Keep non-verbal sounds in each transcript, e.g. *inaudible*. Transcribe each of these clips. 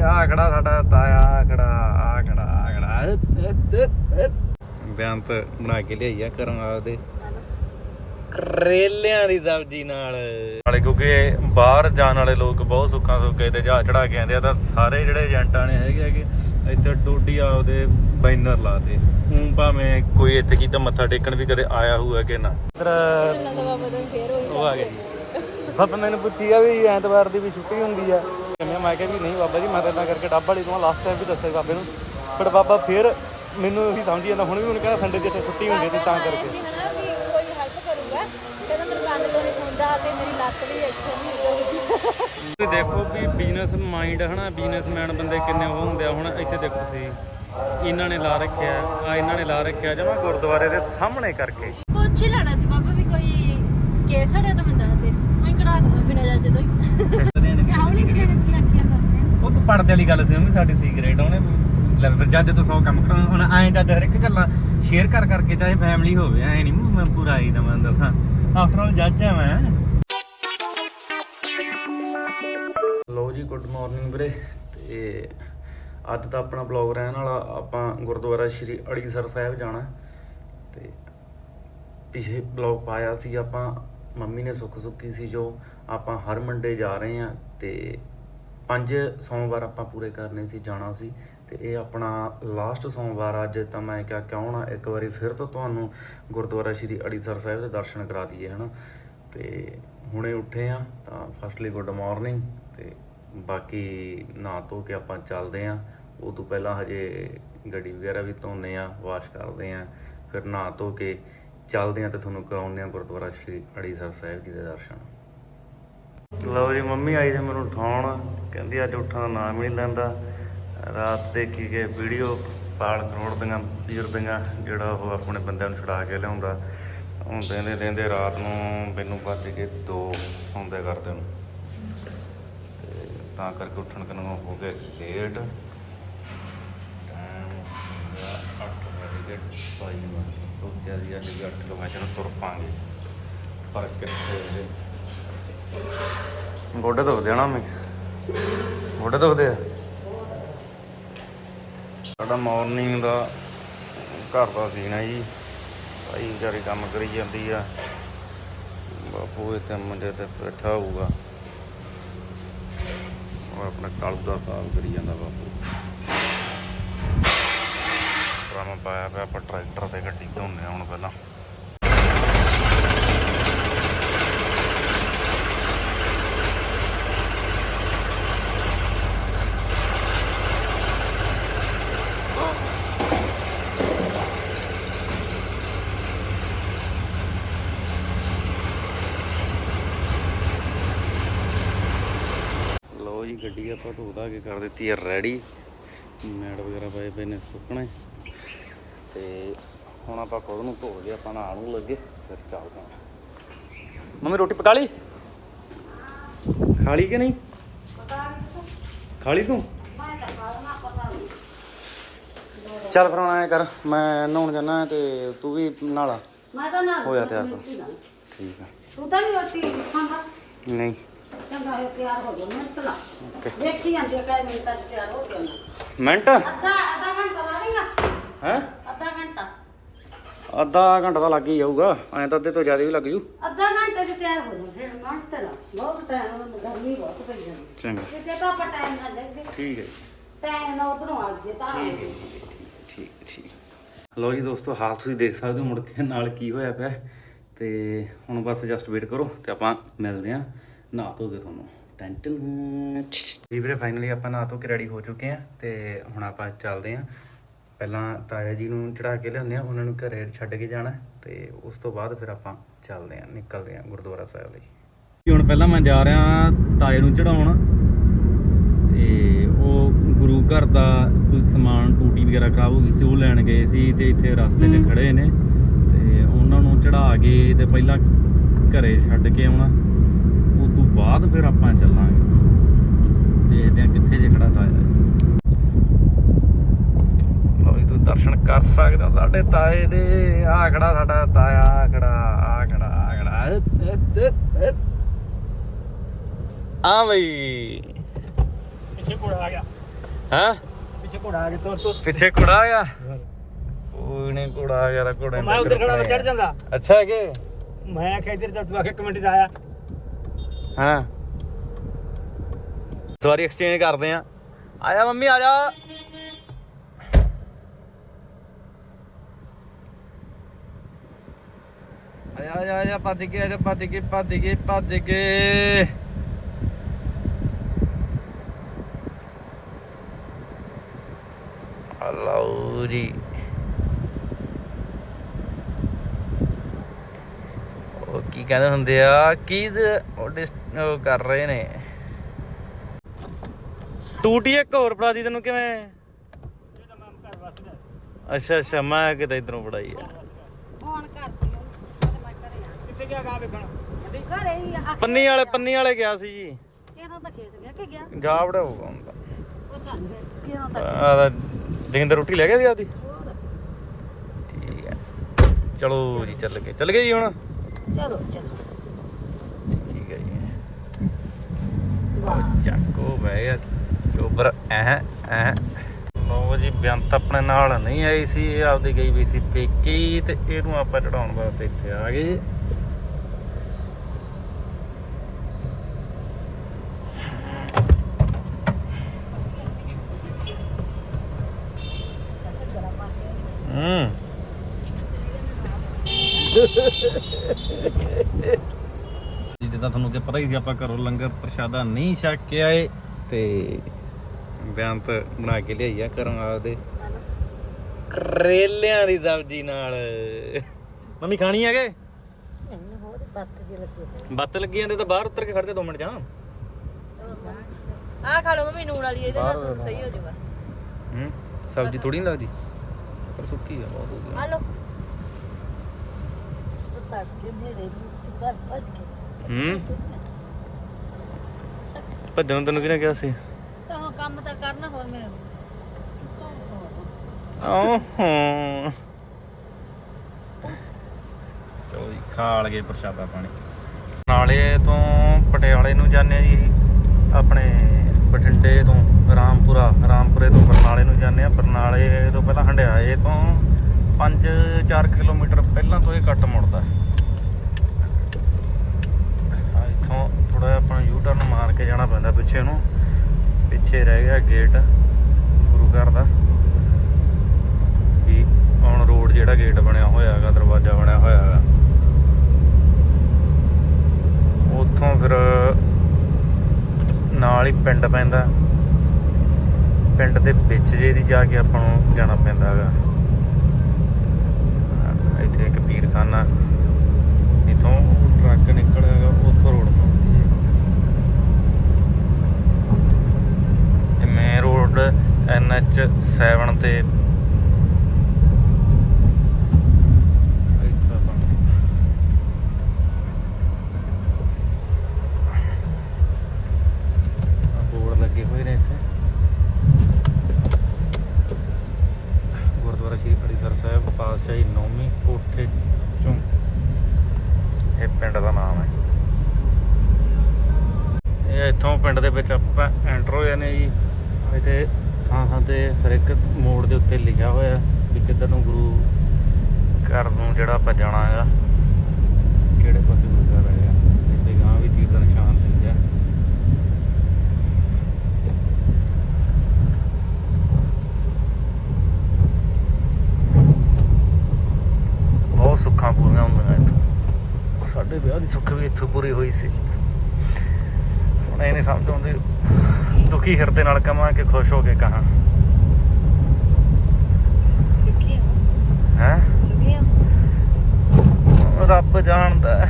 ਆ ਖੜਾ ਸਾਡਾ ਤਾਇਆ ਆਹ ਖੜਾ ਆ ਖੜਾ ਆ ਖੜਾ। ਬੇਅੰਤ ਬਣਾ ਕੇ ਲਿਆਈ ਆ ਘਰੋਂ ਆਪਦੇ। ਕਰੇਲਿਆਂ ਦੀ ਸਬਜ਼ੀ ਨਾਲ। ਨਾਲੇ ਕਿਉਂਕਿ ਬਾਹਰ ਜਾਣ ਵਾਲੇ ਲੋਕ ਬਹੁਤ ਸੁੱਖਾਂ ਸੁੱਕੇ ਤੇ ਜਹਾਜ਼ ਚੜਾ ਕੇ ਆਉਂਦੇ ਆ ਤਾਂ ਸਾਰੇ ਜਿਹੜੇ ਏਜੰਟਾਂ ਨੇ ਹੈਗੇ ਹੈਗੇ ਇੱਥੇ ਡੋਡੀ ਆਪਦੇ ਬੈਨਰ ਲਾਤੇ। ਹੁਣ ਭਾਵੇਂ ਕੋਈ ਇੱਥੇ ਕੀਤਾ ਮੱਥਾ ਟੇਕਣ ਵੀ ਕਦੇ ਆਇਆ ਹੋਊਗਾ ਕਿ ਨਾ। ਉਹ ਆ ਗਏ। ਬਾਬਾ ਮੈਨੂੰ ਪੁੱਛੀ ਆ ਵੀ ਐਤਵਾਰ ਦੀ ਵੀ ਛੁੱਟੀ ਹੁੰਦੀ ਆ। ਮੈਂ ਮੈਂ ਕਿਹਾ ਵੀ ਨਹੀਂ ਬਾਬਾ ਜੀ ਮੈਂ ਤਾਂ ਇਦਾਂ ਕਰਕੇ ਡੱਬ ਵਾਲੀ ਤੋਂ ਲਾਸਟ ਟਾਈਮ ਵੀ ਦੱਸਿਆ ਬਾਬੇ ਨੂੰ। ਪਰ ਬਾਬਾ ਫਿਰ ਮੈਨੂੰ ਉਹੀ ਸਮਝ ਜਾਂਦਾ ਹੁਣ ਵੀ ਉਹਨੂੰ ਕਹਿੰਦਾ ਸੰਡੇ ਦੀ ਇੱਥੇ ਛੁੱਟੀ ਹੁੰਦੀ ਤੇ ਤਾਂ ਕਰਕੇ। ਹਨਾ ਵੀ ਕੋਈ ਹੈਲਪ ਕਰੂਗਾ। ਕਹਿੰਦਾ ਮੇਰੇ ਕੰਨ ਤੋਂ ਨਹੀਂ ਖੁੰਦਾ ਤੇ ਮੇਰੀ ਲੱਤ ਵੀ ਇੱਥੇ ਨਹੀਂ ਹੋਊਗੀ ਤੁਸੀਂ ਦੇਖੋ ਵੀ ਬਿਜ਼ਨਸ ਮਾਈਂਡ ਹਨਾ ਬਿਜ਼ਨਸਮੈਨ ਬੰਦੇ ਕਿੰਨੇ ਉਹ ਹੁੰਦੇ ਆ। ਹੁਣ ਇੱਥੇ ਦੇਖੋ ਤੁਸੀਂ ਇਹਨਾਂ ਨੇ ਲਾ ਰੱਖਿਆ ਆ ਇਹਨਾਂ ਨੇ ਲਾ ਰੱਖਿਆ ਜਮਾ ਗੁਰਦੁਆਰੇ ਦੇ ਸਾਹਮਣੇ ਕਰਕੇ। ਪੁੱਛ ਹੀ ਲੈਣਾ ਸੀ ਬਾਬਾ ਵੀ ਕੋਈ ਕੇਸ ਹੜਿਆ ਤਾਂ ਮੈਂ ਦੱਸ ਦੇ। ਮੈਂ ਕਢਾ ਦੂੰਗਾ ਬਿਨਾਂ ਜੱਜ ਤੋਂ ਹੀ ਆਵਲੀ ਕਿਹਨੇ ਕੀ ਆਖਿਆ ਦੱਸਦੇ ਉਹ ਕੋ ਪੜਦੇ ਵਾਲੀ ਗੱਲ ਸੀ ਉਹ ਸਾਡੀ ਸੀਕ੍ਰੇਟ ਉਹਨੇ ਲੈ ਫਿਰ ਜੱਜ ਤੋਂ 100 ਕੰਮ ਕਰਾਉਣਾ। ਹੁਣ ਐਂ ਜੱਜ ਹਰ ਇੱਕ ਗੱਲਾਂ ਸ਼ੇਅਰ ਕਰ ਕਰਕੇ ਚਾਹੇ ਫੈਮਿਲੀ ਹੋਵੇ, ਐ ਨਹੀਂ ਮੈਂ ਪੂਰਾ ਆਈ ਤਾਂ ਮੈਂ ਦੱਸਾਂ। ਆਫਟਰ ਆਲ ਜੱਜ ਆ ਮੈਂ। ਲੋ ਜੀ ਗੁੱਡ ਮਾਰਨਿੰਗ ਵੀਰੇ। ਤੇ ਅੱਜ ਦਾ ਆਪਣਾ ਬਲੌਗ ਰਹਿਣ ਵਾਲਾ, ਆਪਾਂ ਗੁਰਦੁਆਰਾ ਸ਼੍ਰੀ ਅੜੀਸਰ ਸਾਹਿਬ ਜਾਣਾ। ਤੇ ਪਿਛੇ ਬਲੌਗ ਪਾਇਆ ਸੀ ਆਪਾਂ, ਮੰਮੀ ਨੇ ਸੁੱਖ ਸੁੱਕੀ ਸੀ ਜੋ ਆਪਾਂ ਹਰ ਮੰਡੇ ਜਾ ਰਹੇ ਆ ਤੇ ਪੰਜ ਸੋਮਵਾਰ ਆਪਾਂ ਪੂਰੇ ਕਰਨੇ ਸੀ, ਜਾਣਾ ਸੀ ਤੇ ਇਹ ਆਪਣਾ ਲਾਸਟ ਸੋਮਵਾਰ ਅੱਜ ਤਾਂ ਮੈਂ ਕਿਹਾ ਕਿਉਂ ਨਾ ਇੱਕ ਵਾਰੀ ਫਿਰ ਤੋਂ ਤੁਹਾਨੂੰ ਗੁਰਦੁਆਰਾ ਸ਼੍ਰੀ ਅੜੀਸਰ ਸਾਹਿਬ ਦੇ ਦਰਸ਼ਨ ਕਰਾ ਦਈਏ, ਹਨਾ? ਤੇ ਹੁਣੇ ਉੱਠੇ ਆ, ਤਾਂ ਫਸਟਲੀ ਗੁੱਡ ਮਾਰਨਿੰਗ ਤੇ ਬਾਕੀ ਨਾ ਧੋ ਕੇ ਆਪਾਂ ਚੱਲਦੇ ਆ। ਉਹ ਤੋਂ ਪਹਿਲਾਂ ਹਜੇ ਗੱਡੀ ਵਗੈਰਾ ਵੀ ਧੋਨੇ ਆ ਵਾਸ਼ ਕਰਦੇ ਆ, ਫਿਰ ਨਾ ਧੋ ਕੇ ਚੱਲਦੇ ਆ ਤੇ ਤੁਹਾਨੂੰ ਕਰਾਉਂਦੇ ਆ ਗੁਰਦੁਆਰਾ ਸ਼੍ਰੀ ਅੜੀਸਰ ਸਾਹਿਬ ਜੀ ਦੇ ਦਰਸ਼ਨ। ਲਓ ਜੀ, ਮੰਮੀ ਆਈ ਤੇ ਮੈਨੂੰ ਉਠਾਉਣ। ਕਹਿੰਦੀ ਅੱਜ ਉੱਠਣ ਦਾ ਨਾਮ ਹੀ ਨਹੀਂ ਲੈਂਦਾ। ਰਾਤ ਦੇਖੀ ਗਏ ਵੀਡੀਓ ਪਾਲ ਕਰੋੜ ਦੀਆਂ ਬਜ਼ੁਰਗਾਂ, ਜਿਹੜਾ ਉਹ ਆਪਣੇ ਬੰਦਿਆਂ ਨੂੰ ਛੁਡਾ ਕੇ ਲਿਆਉਂਦਾ। ਹੁਣ ਦਿੰਦੇ ਦਿੰਦੇ ਰਾਤ ਨੂੰ ਮੈਨੂੰ ਵੱਜ ਕੇ 2 ਸੌਂਦੇ ਕਰਦੇ ਨੂੰ। ਤੇ ਤਾਂ ਕਰਕੇ ਉੱਠਣ ਕਿਨੂੰ ਹੋ ਗਏ ਲੇਟ। ਟਾਈਮ ਹੋ ਗਿਆ 8 ਵਜੇ ਦੇ 22 ਸੋਚਿਆ ਸੀ ਅੱਜ ਵੀ 8 ਕਿਲੋਮੀਟਰ ਤੁਰ ਪਾਂਗੇ। ਪਰ ਕਿੱਥੇ ਗੋਡੇ ਦੁਖਦੇ ਆ ਨਾ ਮੈਂ ਗੋਡੇ ਦੁਖਦੇ ਆ? ਸਾਡਾ ਮਾਰਨਿੰਗ ਦਾ ਘਰ ਦਾ ਸੀਨ ਹੈ ਜੀ। ਭਾਈ ਵਿਚਾਰੀ ਕੰਮ ਕਰੀ ਜਾਂਦੀ ਆ। ਬਾਪੂ ਇੱਥੇ ਮੁੰਡੇ ਤੇ ਬੈਠਾ ਹੋਊਗਾ। ਉਹ ਆਪਣਾ ਕਾਲੂ ਦਾ ਸਾਫ਼ ਕਰੀ ਜਾਂਦਾ ਬਾਪੂ। ਡਰਾਮਾ ਪਾਇਆ ਪਿਆ, ਆਪਾਂ ਟਰੈਕਟਰ ਤੇ ਗੱਡੀ ਧੋਨੇ ਹੁਣ ਪਹਿਲਾਂ ਲੋ ਜੀ ਗੱਡੀ ਆਪਾਂ ਧੋ ਧਾ ਕੇ ਕਰ ਦਿੱਤੀ ਹੈ ਰੈਡੀ ਮੈਟ ਵਗੈਰਾ ਪਏ ਪਏ ਨੇ ਸੁੱਕਣੇ। ਤੇ ਹੁਣ ਆਪਾਂ ਖੁਦ ਨੂੰ ਧੋ ਕੇ ਆਪਾਂ ਨਾਲ ਨੂੰ ਲੱਗੇ ਫਿਰ ਚੱਲਦੇ ਹਾਂ। ਮੰਮੀ ਰੋਟੀ ਪਕਾ ਲਈ? ਖਾ ਲਈ ਕਿ ਨਹੀਂ? ਖਾ ਲਈ ਤੂੰ? ਚੱਲ ਫਿਰ ਹੁਣ ਐਂ ਕਰ ਮੈਂ ਨਹਾਉਣ ਜਾਣਾ ਤੇ ਤੂੰ ਵੀ ਨਾਲਾ ਮੈਂ ਤਾਂ ਨਾ ਹੋਇਆ ਤਿਆਰ ਠੀਕ ਆ। ਤੂੰ ਤਾਂ ਨਹੀਂ ਰੋਟੀ ਖਾਂਦਾ? ਨਹੀਂ। ਚੰਗਾ ਹੈ ਤਿਆਰ ਹੋ ਗਿਆ ਮੈਂ ਤਲਾ ਓਕੇ। ਦੇਖੀ ਜਾਂਦੀ ਹੈ ਕਾਇ ਮਿੰਟਾਂ ਚ ਤਿਆਰ ਹੋ ਗਿਆ ਮਿੰਟ? ਅੱਧਾ ਅੱਧਾ ਘੰਟਾ ਲਾ ਦੇਗਾ ਹੈ? ਅੱਧਾ ਘੰਟਾ। ਅੱਧਾ ਘੰਟਾ ਤਾਂ ਲੱਗ ਹੀ ਜਾਊਗਾ ਐਂ ਤਾਂ ਅੱਧੇ ਤੋਂ ਜ਼ਿਆਦਾ ਵੀ ਲੱਗ ਜੂ। ਅੱਧਾ ਘੰਟੇ ਚ ਤਿਆਰ ਹੋ ਜਾ ਫਿਰ ਮਿੰਟ ਤੇ ਲਾ। ਬਹੁਤ ਟਾਈਮ ਗਰਮੀ ਬਹੁਤ ਪਈ ਜਾਂਦੀ ਚੰਗਾ। ਕਿਤੇ ਤਾਂ ਆਪਾਂ ਟਾਈਮ ਨਾਲ ਦੇਖਦੇ ਠੀਕ ਹੈ ਟਾਈਮ ਨਾਲ ਉਧਰੋਂ ਆ ਜੇ ਤਾਂ ਠੀਕ ਹੈ ਠੀਕ ਠੀਕ ਲੋ ਜੀ ਦੋਸਤੋ ਹਾਲ ਤੁਸੀਂ ਦੇਖ ਸਕਦੇ ਹੋ ਮੁੜ ਕੇ ਨਾਲ ਕੀ ਹੋਇਆ ਪਿਆ। ਤੇ ਹੁਣ ਬਸ ਜਸਟ ਵੇਟ ਕਰੋ ਤੇ ਆਪਾਂ ਮਿਲਦੇ ਆਂ ਨਹਾ ਧੋ ਕੇ ਤੁਹਾਨੂੰ ਟੈਂਟਨ ਜੀ ਵੀਰੇ ਫਾਈਨਲੀ ਆਪਾਂ ਨਹਾ ਧੋ ਕੇ ਰੈਡੀ ਹੋ ਚੁੱਕੇ ਆਂ ਤੇ ਹੁਣ ਆਪਾਂ ਚੱਲਦੇ ਆਂ ਪਹਿਲਾਂ ਤਾਇਆ ਜੀ ਨੂੰ ਚੜਾ ਕੇ ਲਿਆਉਂਦੇ ਆ ਉਹਨਾਂ ਨੂੰ ਘਰੇ ਛੱਡ ਕੇ ਜਾਣਾ ਤੇ ਉਸ ਤੋਂ ਬਾਅਦ ਫਿਰ ਆਪਾਂ ਚੱਲਦੇ ਆਂ ਨਿਕਲਦੇ ਆਂ ਗੁਰਦੁਆਰਾ ਸਾਹਿਬ ਲਈ। ਹੁਣ ਪਹਿਲਾਂ ਮੈਂ ਜਾ ਰਿਹਾ ਤਾਏ ਨੂੰ ਚੜਾਉਣ ਤੇ ਉਹ ਗੁਰੂ ਘਰ ਦਾ ਕੋਈ ਸਮਾਨ ਟੂਟੀ ਵਗੈਰਾ ਖਰਾਬ ਹੋ ਗਈ ਸੀ ਉਹ ਲੈਣ ਗਏ ਸੀ ਤੇ ਇੱਥੇ ਰਸਤੇ 'ਚ ਖੜੇ ਨੇ। ਤੇ ਉਹਨਾਂ ਨੂੰ ਚੜਾ ਕੇ ਤੇ ਪਹਿਲਾਂ ਘਰੇ ਛੱਡ ਕੇ ਆਉਣਾ। ਤੋਂ ਬਾਅਦ ਫਿਰ ਆਪਾਂ ਚੱਲਾਂਗੇ। ਦੇਖਦੇ ਆ ਕਿੱਥੇ ਜੇ ਖੜਾ ਤਾਇਆ ਲਓ ਤੁਸੀਂ ਦਰਸ਼ਨ ਕਰ ਸਕਦੇ ਸਾਡੇ ਤਾਏ ਦੇ। ਆ ਖੜਾ ਸਾਡਾ ਤਾਇਆ ਆ ਖੜਾ ਆ ਖੜਾ ਆ ਖੜਾ। ਆ ਬਈ। ਪਿੱਛੇ ਕੋਲ ਆ ਗਿਆ। ਹਾਂ? ਪਿੱਛੇ ਘੋੜਾ ਆ ਗਿਆ ਤੋਰ ਤੋਂ ਪਿੱਛੇ ਘੋੜਾ ਆ ਗਿਆ? ਕੋਈ ਨਹੀਂ ਘੋੜਾ ਆ ਗਿਆ ਤਾਂ ਘੋੜੇ ਮੈਂ ਉੱਧਰ ਖੜਾ ਮੈਂ ਚੜ ਜਾਂਦਾ। ਅੱਛਾ ਕਿ ਮੈਂ ਆਖਿਆ ਇੱਧਰ ਤੂੰ ਆਖਿਆ ਕਮੈਂਟ 'ਚ ਆਇਆ। ਹਾਂ। ਸਵਾਰੀ ਐਕਸਚੇਂਜ ਕਰਦੇ ਆ। ਆਇਆ ਮੰਮੀ, ਆ ਜਾ। ਆਇਆ ਆਇਆ ਆਇਆ ਭੱਜ ਕੇ ਆਜਾ ਭੱਜ ਕੇ ਭੱਜ ਕੇ ਭੱਜ ਕੇ। ਹਲੋ ਜੀ। ਉਹ ਕੀ ਕਹਿੰਦੇ ਹੁੰਦੇ ਆ ਕੀਜ਼ ਉਹ ਡਿਸ- ਉਹ ਕਰ ਰਹੇ ਨੇ। ਟੂਟੀ ਇੱਕ ਹੋਰ ਫੜਾ ਦੀ ਤੈਨੂੰ ਕਿਵੇਂ? ਅੱਛਾ ਅੱਛਾ ਮੈਂ ਕਿਤੇ ਇਧਰੋਂ ਫੜਾਈ ਆ। ਫੋਨ ਕਰਦੀ ਆ। ਉਹਦੇ ਮੈਂ ਘਰੇ ਆ। ਕਿੱਥੇ ਗਿਆ ਗਾ ਵੇਖਣ? ਘਰੇ ਹੀ ਆ। ਪੰਨੀ ਵਾਲੇ ਪੰਨੀ ਵਾਲੇ ਗਿਆ ਸੀ ਜੀ। ਕਿਹਨਾਂ ਤਾਂ ਖੇਤ ਗਿਆ ਕਿ ਗਿਆ? ਜਾ ਵੜਾਊਗਾ ਹੁਣ ਤਾਂ। ਪਤਾ ਨਹੀਂ ਕਿਹਨਾਂ ਤਾਂ ਆ ਤਾਂ ਜਿੰਦਰ ਰੋਟੀ ਲੈ ਗਿਆ ਸੀ ਆਦੀ ਹੋਰ। ਠੀਕ ਹੈ ਚਲੋ ਜੀ ਚੱਲ ਗਏ ਚੱਲ ਗਏ ਜੀ ਹੁਣ। ਚਲੋ ਚਲੋ ਠੀਕ ਹੈ ਜੀ ਉਹ ਚੱਕੋ ਬਹਿ ਗਿਆ। ਚੋਬਰ ਐਹ ਐਹ ਲੋ ਜੀ, ਬੇਅੰਤ ਆਪਣੇ ਨਾਲ ਨਹੀਂ ਆਈ ਸੀ, ਇਹ ਆਪਦੀ ਗਈ ਵੀ ਸੀ ਪੇਕੀ ਤੇ ਇਹਨੂੰ ਆਪਾਂ ਚੜਾਉਣ ਵਾਸਤੇ ਇੱਥੇ ਆ ਗਏ। ਹੂੰ। ਜਿੱਦਾਂ ਤੁਹਾਨੂੰ ਕਿ ਪਤਾ ਹੀ ਸੀ ਆਪਾਂ ਘਰੋਂ ਲੰਗਰ ਪ੍ਰਸ਼ਾਦਾ ਨਹੀਂ ਛਕ ਕੇ ਆਏ ਤੇ ਬੇਅੰਤ ਬਣਾ ਕੇ ਲਿਆਈ ਆ ਘਰੋਂ ਆਪਦੇ। ਕਰੇਲਿਆਂ ਦੀ ਸਬਜ਼ੀ ਨਾਲ। ਮੰਮੀ ਖਾਣੀ ਹੈਗੇ? ਹੋਰ ਬੱਤ ਜੇ ਲੱਗੇ। ਬੱਤ ਲੱਗੀ ਜਾਂਦੇ ਤਾਂ ਬਾਹਰ ਉੱਤਰ ਕੇ ਖੜਦੇ 2 ਮਿੰਟ ਜਾ। ਆਹ ਖਾ ਲਓ ਮੰਮੀ ਨੂਣ ਵਾਲੀ ਇਹਦੇ ਨਾਲ ਤੁਹਾਨੂੰ ਸਹੀ ਹੋ ਜਾਊਗਾ। ਹੂੰ ਸਬਜ਼ੀ ਥੋੜੀ ਨਹੀਂ ਲੱਗਦੀ? ਪਰ ਸੁੱਕੀ ਆ ਬਹੁਤ ਹੋ ਗਿਆ ਆ ਲਓ। ਪਤਾ ਕਿ ਮੇਰੇ ਨੂੰ ਘਰ ਭੱਜ ਹੂੰ? ਭੱਜਣ ਨੂੰ ਤੈਨੂੰ ਕਿਹਨੇ ਕਿਹਾ ਸੀ? ਤਾਂ ਉਹ ਕੰਮ ਤਾਂ ਕਰਨਾ ਹੋਰ ਮੇਰੇ ਓਹੋ ਚਲੋ ਜੀ ਖਾ ਲਗੇ ਪ੍ਰਸ਼ਾਦਾ ਪਾਣੀ। ਨਾਲੇ ਤੋਂ ਪਟਿਆਲੇ ਨੂੰ ਜਾਂਦੇ ਆ ਜੀ ਆਪਣੇ ਬਠਿੰਡੇ ਤੋਂ ਰਾਮਪੁਰਾ ਰਾਮਪੁਰੇ ਤੋਂ ਬਰਨਾਲੇ ਨੂੰ ਜਾਂਦੇ ਆ। ਬਰਨਾਲੇ ਤੋਂ ਪਹਿਲਾਂ ਹੰਡਿਆਏ ਤੋਂ 5-4 ਕਿਲੋਮੀਟਰ ਪਹਿਲਾਂ ਤੋਂ ਇਹ ਕੱਟ ਮੁੜਦਾ ਆ ਇੱਥੋਂ ਥੋੜਾ ਜਿਹਾ ਆਪਾਂ ਯੂ ਟਰਨ ਮਾਰ ਕੇ ਜਾਣਾ ਪੈਂਦਾ ਪਿੱਛੇ ਨੂੰ। ਪਿੱਛੇ ਰਹਿ ਗਿਆ ਗੇਟ ਗੁਰੂ ਘਰ ਦਾ। ਕਿ ਹੁਣ ਰੋਡ ਜਿਹੜਾ ਗੇਟ ਬਣਿਆ ਹੋਇਆ ਹੈਗਾ, ਦਰਵਾਜ਼ਾ ਬਣਿਆ ਹੋਇਆ ਹੈਗਾ। ਉੱਥੋਂ ਫਿਰ ਨਾਲ ਹੀ ਪਿੰਡ ਪੈਂਦਾ। ਪਿੰਡ ਦੇ ਵਿੱਚ ਜੇ ਦੀ ਜਾ ਕੇ ਆਪਾਂ ਨੂੰ ਜਾਣਾ ਪੈਂਦਾ ਹੈਗਾ। ਇੱਥੇ ਇੱਕ ਪੀਰਖਾਨਾ, ਇਥੋਂ ਟਰੱਕ ਨਿਕਲਿਆ ਹੈਗਾ, ਉੱਥੋਂ ਰੋਡ NH7 ਤੇ ਤੇ ਹਰ ਇੱਕ ਮੋੜ ਦੇ ਉੱਤੇ ਲਿਖਿਆ ਹੋਇਆ ਵੀ ਕਿੱਧਰ ਨੂੰ ਗੁਰੂ ਘਰ ਨੂੰ ਜਿਹੜਾ ਆਪਾਂ ਜਾਣਾ ਹੈਗਾ, ਕਿਹੜੇ ਪਾਸੇ ਗੁਰੂ ਘਰ ਹੈਗਾ, ਇੱਥੇ ਗਾਂ ਵੀ ਤੀਰ ਦਾ ਨਿਸ਼ਾਨ ਲਿਖਿਆ ਬਹੁਤ ਸੁੱਖਾਂ ਪੂਰੀਆਂ ਹੁੰਦੀਆਂ ਇੱਥੋਂ। ਸਾਡੇ ਵਿਆਹ ਦੀ ਸੁੱਖ ਵੀ ਇੱਥੋਂ ਪੂਰੀ ਹੋਈ ਸੀ। ਹੁਣ ਇਹ ਨਹੀਂ ਸਮਝ ਆਉਂਦੀ ਦੁਖੀ ਹਿਰਦੇ ਨਾਲ ਕਹਾਂ ਕਿ ਖੁਸ਼ ਹੋ ਕੇ ਕਹਾਂ ਦੇਖੀ ਹੈ ਲੱਗੀ ਆ ਰੱਬ ਜਾਣਦਾ ਹੈ।